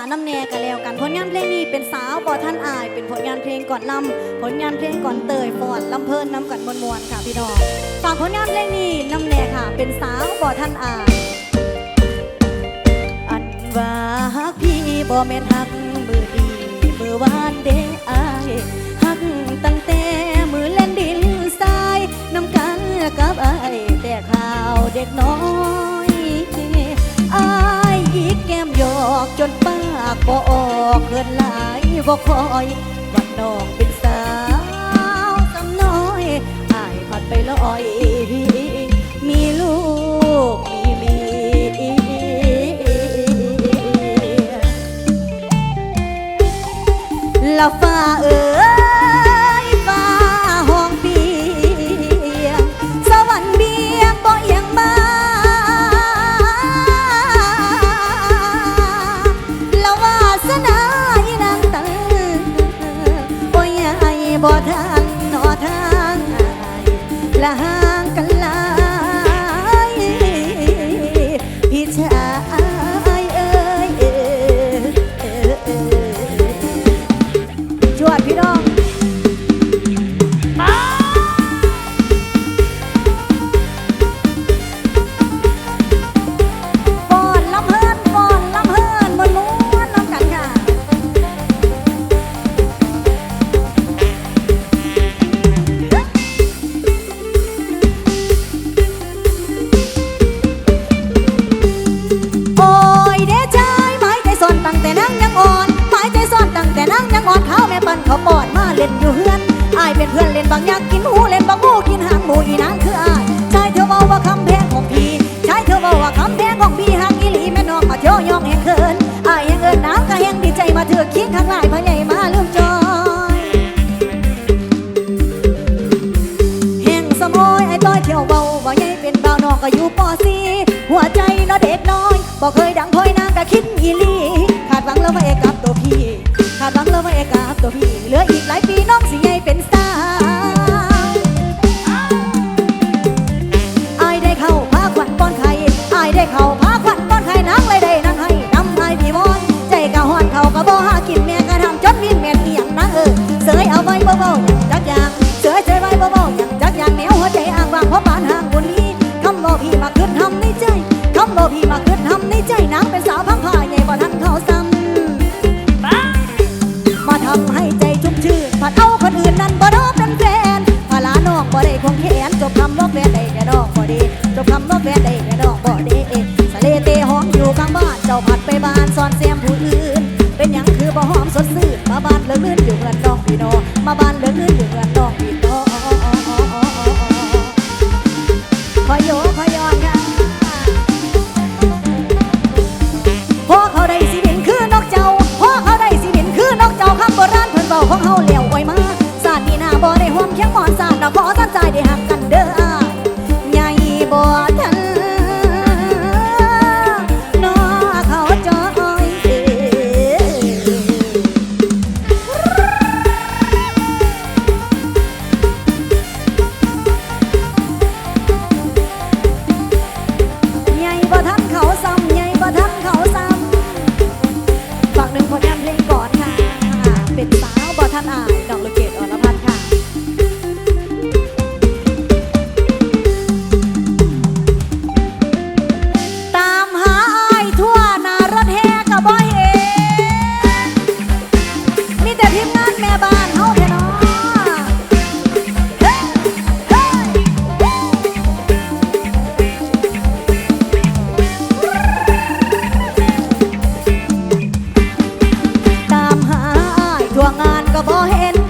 น้ำแน่กันแล้วกันผลงานเพลงนี้เป็นสาวบ่ท่านอาย เป็นผลงานเพลงก่อนลำผลงานเพลงก่อนเตยฟอดลำเพลินน้ำกันมวนมวนๆค่ะพี่น้องฝากผลงานเพลงนี้น้ำแน่ค่ะ เป็นสาวบ่ท่านอาย อันว่าฮักพี่บ่แม่นฮักมือดีมือวานเด้อายฮักตั้งแต่มือเล่นดินทรายน้ำกันกับอายแต่ข่าวเด็กน้อย บ่ออกเกินหลายบ่คอยวันน้องเป็นสาวสำน้อยอายผัดไปลอย ล ล่นอยู่เฮือนอายเป็นเพื่อนเล่นบางอยากกินหูเล่นบางงูกินหางหมูอีนางคืออายชายเธอบอกว่าคำแพงของพี่ชายเธอบอกว่าคำแพงของพี่หางอีหลีแม่น้องมาเที่ยวยองแห่งเคินอายยังเอินน้ำก็ยังดีใจมาเถือกคิงข้างหลายพะใหญ่มาลืมจอยแห่งสมอยไอ้ต้อยเที่ยวเบาว่าใหญ่เป็นบ่าวนอกก็อยู่ปอซีหัวใจเนาเด็กน้อยบอกเคยดังพลอยนางก็คิดอีหลีขาดหวังแล้วว่าเอกับตัวพี่ขาดหวังแล้วว่าเอกกับตัวพี่เหลืออี แฟนได้แค่ดอกบ่ดีสะเลเตหอมอยู่ข้างบ้าน เจ้าผัดไปบ้านซ่อนแซมผู้อื่น เป็นหยังคือบ่หอมสดซื่นมาบ้านเหลือเงินอยู่เงินน้องพี่น้องมาบ้านเหลือเงินอยู่เงินน้องพี่น้องขอโย บ่ทันอายดอกลูกเกดอรพัน บ่เห็น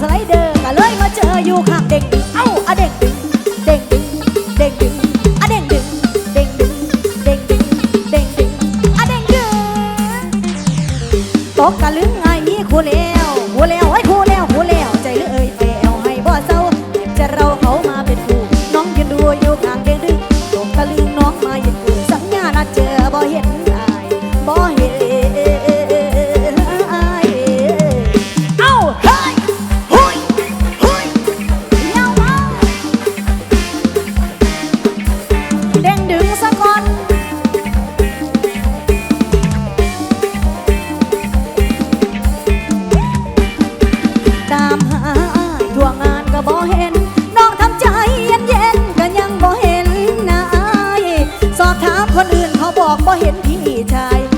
สไลเดอร์ก็เลยมาเจออยู่ข้างเด็กเอ้าอะเด็กดึงเด็กดึงเด็กดึงเด็กดึงเด็กดึงเด็กดึงเด็กดึงเด็กดึงตกกะลึงไงมีคู่แล้วคู่แล้วไอ้ พี่ชาย